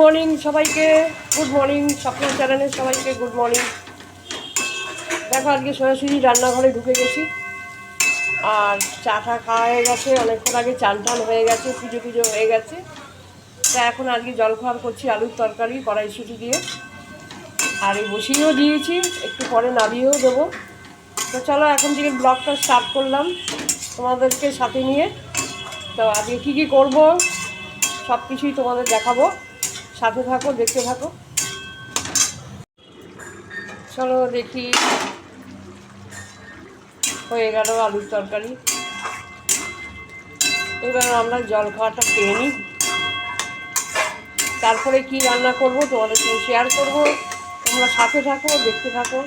Morning সবাইকে। Good morning স্বপ্ন চ্যানেলের সবাইকে গুড মর্নিং দেখো, আজকে সরাসরি রান্নাঘরে ঢুকে গেছি। আর চা টা খাওয়া হয়ে গেছে। অনেকক্ষণ আগে চান টান হয়ে গেছে, পুজো পুজো হয়ে গেছে। তা এখন আজকে খাওয়ার করছি আলুর তরকারি, কড়াইশুটি দিয়ে। আর এই বসিয়েও দিয়েছি, একটু পরে নামিয়েও দেবো। তো চলো, এখন থেকে ব্লগটা স্টার্ট করলাম তোমাদেরকে সাথে নিয়ে। তো আজকে কী কী করব সব কিছুই তোমাদের দেখাবো। সাথে থাকো দেখতে থাকো চলো দেখি, হয়ে গেল আলুর তরকারি। এবার আমরা জল খাওয়াটা খেয়ে নিই। তারপরে কি রান্না করব তোমাদের সঙ্গে শেয়ার করব। তোমরা সাথে থাকো, দেখতে থাকো।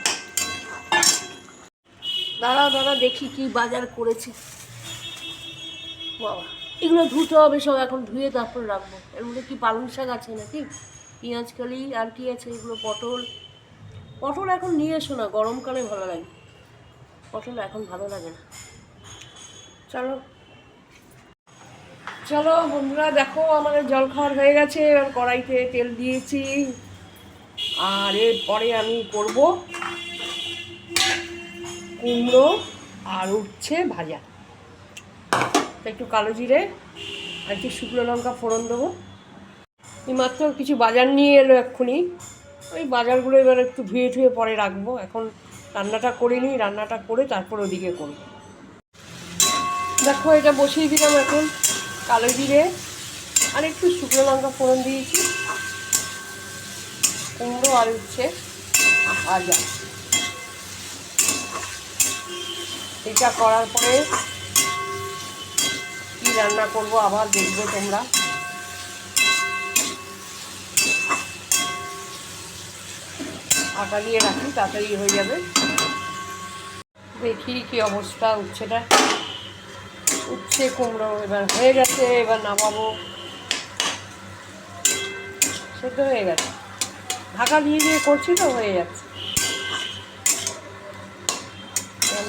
দাঁড়াও দাঁড়া দেখি কি বাজার করেছি। বাবা। এগুলো ধুতে হবে সব, এখন ধুয়ে তারপর রাখব। এর মধ্যে কি পালং শাক আছে নাকি? পেঁয়াজ কালি আর কি আছে, এগুলো পটল। পটল এখন নিয়ে এসো না, গরমকালে ভালো লাগে। পটল এখন ভালো লাগে না। চলো। চলো বন্ধুরা, দেখো আমাদের জল খাওয়ার হয়ে গেছে, এবার কড়াইতে তেল দিয়েছি। আর এরপরে আমি করব কুমড়ো আর উঠছে ভাজা। একটু কালো জিরে, আর একটু শুকনো লঙ্কা ফোড়ন দেবো। এই মাত্র কিছু বাজার নিয়ে এলো এক্ষুনি। ওই বাজারগুলো এবার একটু ধুয়ে ধুয়ে পরে রাখব। এখন রান্নাটা করে নিই রান্নাটা করে তারপর ওদিকে করব। দেখো, এটা বসিয়ে দিলাম এখন কালো জিরে, আর একটু শুকনো লঙ্কা ফোড়ন দিয়েছি। কুমড়ো আর হচ্ছে ভাজা। এটা করার পরে রান্না করব, আবার দেখবে তোমরা। আটা দিয়ে রাখি, তাড়াতাড়ি হয়ে যাবে। দেখি কি অবস্থা উচ্ছেটা উচ্ছে, কুমড়ো, এবার হয়ে গেছে, এবার নামাবো। সেদ্ধ হয়ে গেছে। ঢাকা দিয়ে দিয়ে করছি তো, হয়ে যাচ্ছে।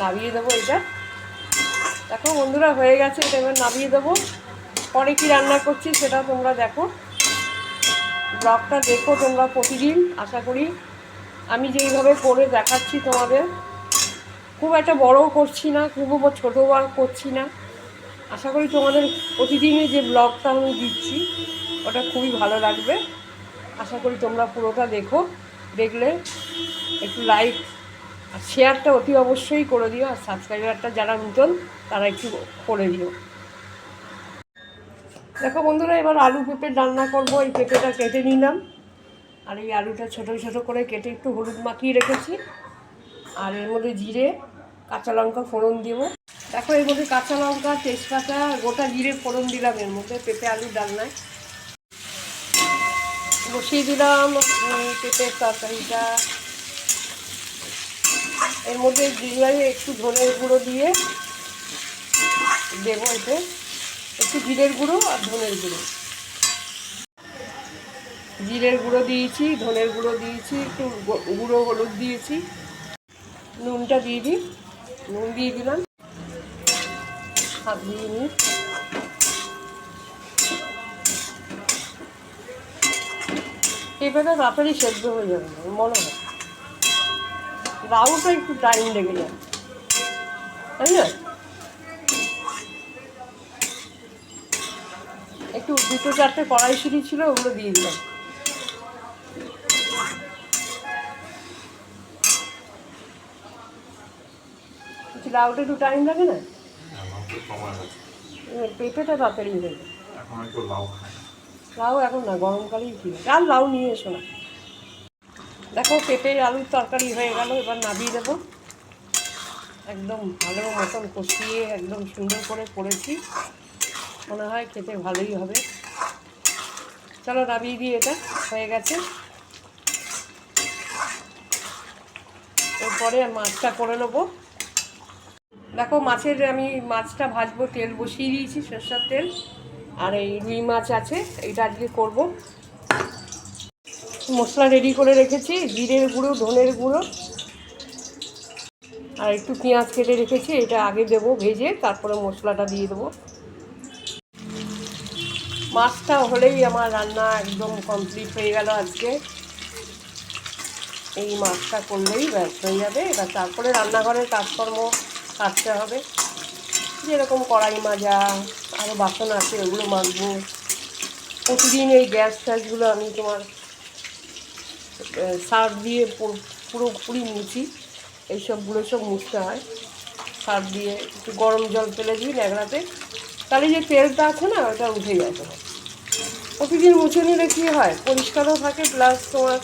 নামিয়ে দেবো এটা। দেখো বন্ধুরা, হয়ে গেছে, এটা এবার নামিয়ে দেবো। পরে কি রান্না করছি সেটা তোমরা দেখো। ব্লগটা দেখো তোমরা প্রতিদিন, আশা করি। আমি যেইভাবে করে দেখাচ্ছি তোমাদের, খুব একটা বড়ও করছি না, খুব ছোটো করছি না। আশা করি তোমাদের প্রতিদিনই যে ব্লগটা আমি দিচ্ছি, ওটা খুবই ভালো লাগবে। আশা করি তোমরা পুরোটা দেখো, দেখলে একটু লাইক আর শেয়ারটা অতি অবশ্যই করে দিও আর সাবস্ক্রাইবারটা যারা নতুন, তারা একটু করে দিও। দেখো বন্ধুরা, এবার আলু পেঁপে রান্না করব। এই পেঁপেটা কেটে নিলাম। আর এই আলুটা ছোটো ছোটো করে কেটে একটু হলুদ মাখিয়ে রেখেছি। আর এর মধ্যে জিরে, কাঁচা লঙ্কা ফোড়ন দেবো। দেখো, এর মধ্যে কাঁচা লঙ্কা, তেজপাতা, গোটা জিরে ফোড়ন দিলাম। এর মধ্যে পেঁপে আলুর ডালনায়। বসিয়ে দিলাম পেঁপের তরকারিটা। এর মধ্যে দিলাম একটু ধনের গুঁড়ো দিয়ে দেবো এতে। একটু জিরের গুঁড়ো আর ধনের গুঁড়ো। জিরের গুঁড়ো দিয়েছি, ধনের গুঁড়ো দিয়েছি, একটু গুঁড়ো হলুদ দিয়েছি। নুনটা দিয়ে দিই। নুন দিয়ে দিলাম। দিয়ে নিই। পেঁপেটা তাড়াতাড়ি সেদ্ধ হয়ে যাবে, মনে হয়। রাউটা একটু টাইম লেগে যাবে তাই না? একটু দুটো চারটে কড়াইশুটি ছিল ওগুলো দিয়ে দিলাম। কিছু লাউটা একটু টাইম লাগে না? পেঁপেটা তাড়াতাড়ি হয়ে যাবে। লাউ লাউ এখন না গরমকালেই ঠিক আর লাউ নিয়ে এসো না। দেখো পেঁপে, আলুর তরকারি হয়ে গেল, এবার নামিয়ে দেবো। একদম ভালো মতন কষিয়ে, একদম সুন্দর করে করেছি। মনে হয় খেতে ভালোই হবে। চলো নামিয়ে দিই এটা, হয়ে গেছে। এরপরে মাছটা করে নেব। দেখো মাছের, আমি মাছটা ভাজবো, তেল বসিয়ে দিয়েছি সরষার তেল। আর এই রুই মাছ আছে এটা আজকে করব। মশলা রেডি করে রেখেছি, জিরের গুঁড়ো, ধনের গুঁড়ো। আর একটু পেঁয়াজ কেটে রেখেছি, এটা আগে দেবো ভেজে, তারপরে মশলাটা দিয়ে দেবো। মাছটা হলেই আমার রান্না একদম কমপ্লিট হয়ে গেল আজকে। এই মাছটা করলেই ব্যস্ত হয়ে যাবে। এবার তারপরে রান্নাঘরের কাজকর্ম কাটতে হবে। যেরকম কড়াই মাজা আরও বাসন আছে, ওগুলো মাজবো। প্রতিদিন এই গ্যাস ট্যাসগুলো আমি তোমার সার্ফ দিয়ে পুরো- পুরোপুরি মুছি। এইসবগুলো সব মুছতে হয়। সার্ফ দিয়ে একটু গরম জল ফেলে দিই ন্যাকড়াতে। তাহলে যে তেলটা আছে না, ওটা উঠে যাবে প্রতিদিন মুছে নিলে কী হয়? পরিষ্কারও থাকে প্লাস তোমার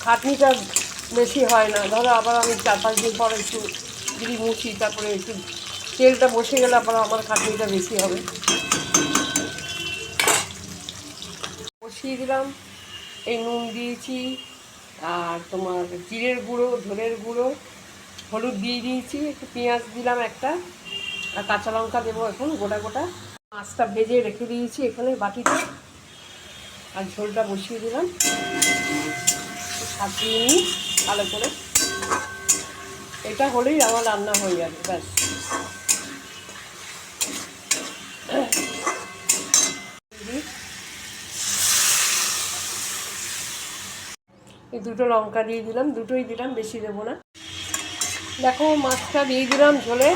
খাটনিটা বেশি হয় না। ধরো আবার আমি চার পাঁচ দিন পর একটু যদি মুছি, তারপরে একটু তেলটা বসে গেলে আবার আমার খাটনিটা বেশি হবে। বসিয়ে দিলাম। এই নুন দিয়েছি, আর তোমার জিরের গুঁড়ো, ধনের গুঁড়ো, হলুদ দিয়ে দিয়েছি, একটু পেঁয়াজ দিলাম একটা, আর কাঁচা লঙ্কা দেবো এখন গোটা গোটা। মাছটা ভেজে রেখে দিয়েছি এখানে বাটিতে, আর ঝোলটা বসিয়ে দিলাম। সাজিয়ে নিই ভালো করে। এটা হলেই আমার রান্না হয়ে যাবে, ব্যাস। দুটো লঙ্কা দিয়ে দিলাম, দুটোই দিলাম, বেশি দেবো না। দেখো মাছটা দিয়ে দিলাম ঝোলে।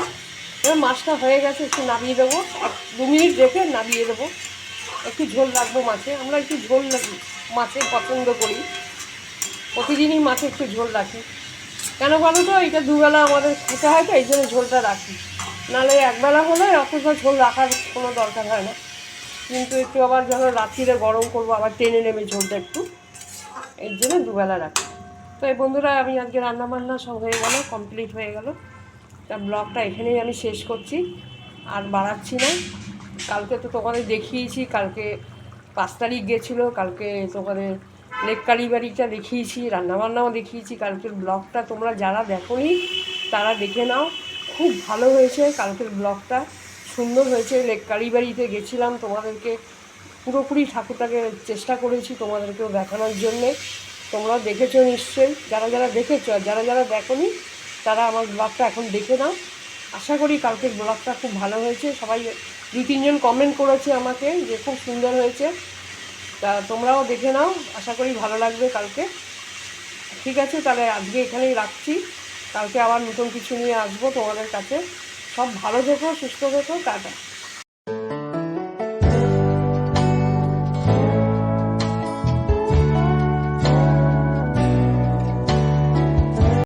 এবার মাছটা হয়ে গেছে, একটু নামিয়ে দেবো। দু মিনিট রেখে নামিয়ে দেবো। একটু ঝোল রাখব মাছে। আমরা একটু ঝোল রাখি মাছে পছন্দ করি। প্রতিদিনই মাছে একটু ঝোল রাখি। কেন বলো তো? এটা দুবেলা আমাদের খেতে হয় তো, এই জন্য ঝোলটা রাখি। নাহলে একবেলা হলে অথচ ঝোল রাখার কোনো দরকার হয় না। কিন্তু একটু আবার যখন রাত্রিরে গরম করব, আবার টেনে নেবে ঝোলটা একটু। এর জন্য দুবেলা রাখি। তো এই বন্ধুরা, আমি আজকে রান্না বান্না সব হয়ে গেল কমপ্লিট হয়ে গেল। তা ব্লগটা এখানেই আমি শেষ করছি। আর বাড়াচ্ছি না। কালকে তো তোমাদের দেখিয়েছি, কালকে পাঁচ তারিখ গেছিল, কালকে তোমাদের লেক কালীবাড়িটা দেখিয়েছি, রান্নাবান্নাও দেখিয়েছি। কালকের ব্লগটা তোমরা যারা দেখোনি, তারা দেখে নাও। খুব ভালো হয়েছে কালকের ব্লগটা। সুন্দর হয়েছে, লেক কালীবাড়িতে গেছিলাম তোমাদেরকে। পুরোপুরি ঠাকুরটাকে চেষ্টা করেছি তোমাদেরকেও দেখানোর জন্যে। তোমরাও দেখেছ নিশ্চয়ই। যারা যারা দেখেছ আর যারা যারা দেখোনি, তারা আমার ব্লগটা এখন দেখে নাও। আশা করি কালকের ব্লগটা খুব ভালো হয়েছে। সবাই দুই তিনজন কমেন্ট করেছে আমাকে যে খুব সুন্দর হয়েছে। তা তোমরাও দেখে নাও। আশা করি ভালো লাগবে কালকে। ঠিক আছে, তাহলে আজকে এখানেই রাখছি। কালকে আবার নতুন কিছু নিয়ে আসব তোমাদের কাছে। সব ভালো থেকো, সুস্থ থেকো, টাটা।